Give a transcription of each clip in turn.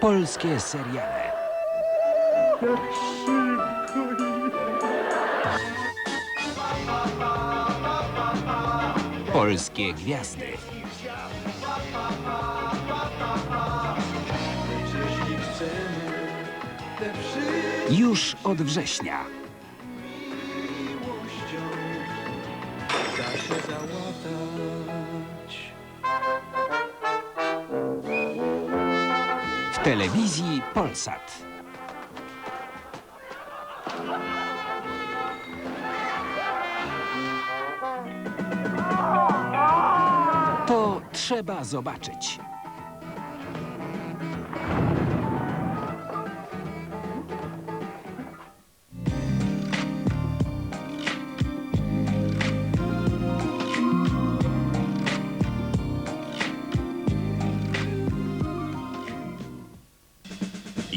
Polskie seriale. Polskie gwiazdy. Już od września. W telewizji Polsat. To trzeba zobaczyć.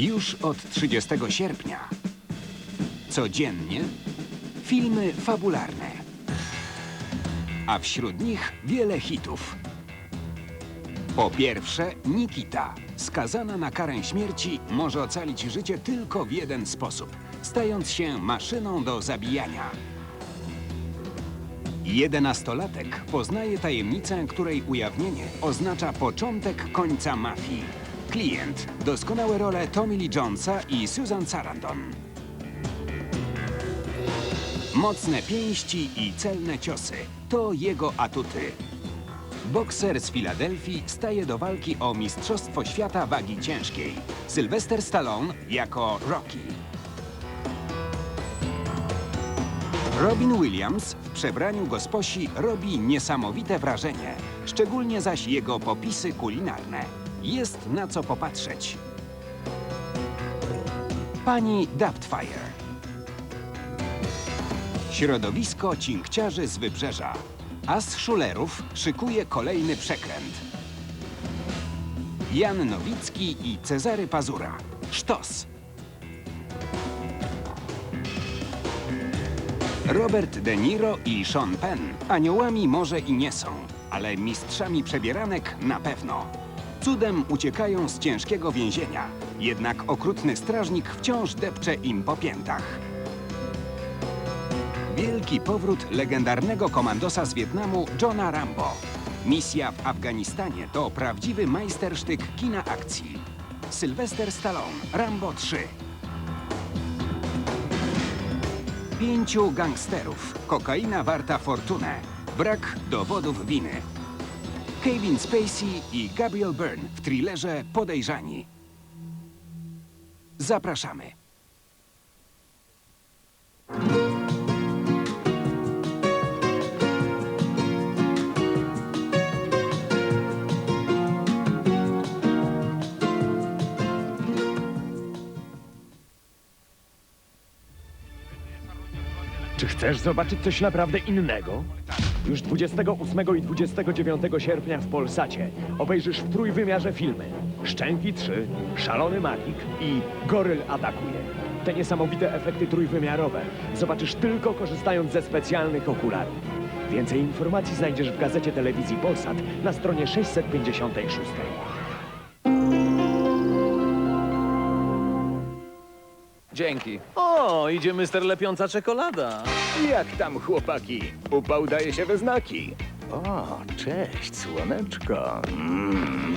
Już od 30 sierpnia. Codziennie filmy fabularne. A wśród nich wiele hitów. Po pierwsze, Nikita, skazana na karę śmierci, może ocalić życie tylko w jeden sposób, stając się maszyną do zabijania. Jedenastolatek poznaje tajemnicę, której ujawnienie oznacza początek końca mafii. Klient. Doskonałe role Tommy Lee Jonesa i Susan Sarandon. Mocne pięści i celne ciosy to jego atuty. Bokser z Filadelfii staje do walki o Mistrzostwo Świata wagi ciężkiej. Sylvester Stallone jako Rocky. Robin Williams w przebraniu gosposi robi niesamowite wrażenie, szczególnie zaś jego popisy kulinarne. Jest na co popatrzeć. Pani Daptfire. Środowisko cinkciarzy z wybrzeża. As Szulerów szykuje kolejny przekręt. Jan Nowicki i Cezary Pazura. Sztos. Robert De Niro i Sean Penn aniołami może i nie są, ale mistrzami przebieranek na pewno. Cudem uciekają z ciężkiego więzienia, jednak okrutny strażnik wciąż depcze im po piętach. Wielki powrót legendarnego komandosa z Wietnamu Johna Rambo. Misja w Afganistanie to prawdziwy majstersztyk kina akcji. Sylvester Stallone, Rambo 3. Pięciu gangsterów. Kokaina warta fortunę. Brak dowodów winy. Kevin Spacey i Gabriel Byrne w thrillerze Podejrzani. Zapraszamy. Czy chcesz zobaczyć coś naprawdę innego? Już 28 i 29 sierpnia w Polsacie obejrzysz w trójwymiarze filmy Szczęki 3, Szalony Magik i Goryl atakuje. Te niesamowite efekty trójwymiarowe zobaczysz tylko korzystając ze specjalnych okularów. Więcej informacji znajdziesz w gazecie telewizji Polsat na stronie 656. Dzięki. O, idzie mister lepiąca czekolada. Jak tam chłopaki? Upał daje się we znaki. O, cześć, słoneczko. Mm.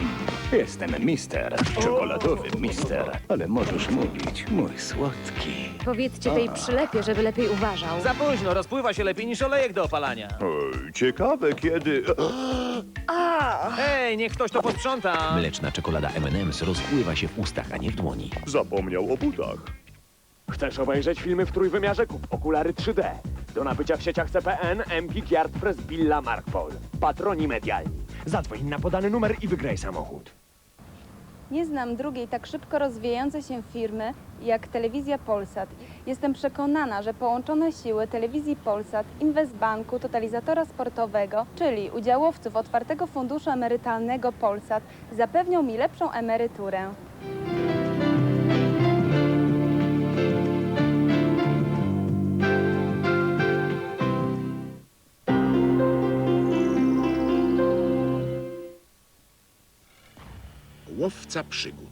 Jestem mister, czekoladowy mister, ale możesz mówić, mój słodki. Powiedzcie tej przylepie, żeby lepiej uważał. Za późno, rozpływa się lepiej niż olejek do opalania. Oj, ciekawe kiedy... Hej, niech ktoś to posprząta. Mleczna czekolada M&M's rozpływa się w ustach, a nie w dłoni. Zapomniał o butach. Chcesz obejrzeć filmy w trójwymiarze? Kup okulary 3D. Do nabycia w sieciach CPN, Empik, Yardpress, Billa, Markpol. Patroni medialni. Zadzwoń na podany numer i wygraj samochód. Nie znam drugiej tak szybko rozwijającej się firmy jak Telewizja Polsat. Jestem przekonana, że połączone siły Telewizji Polsat, Inwestbanku, Totalizatora Sportowego, czyli udziałowców otwartego funduszu emerytalnego Polsat, zapewnią mi lepszą emeryturę. Łowca przygód.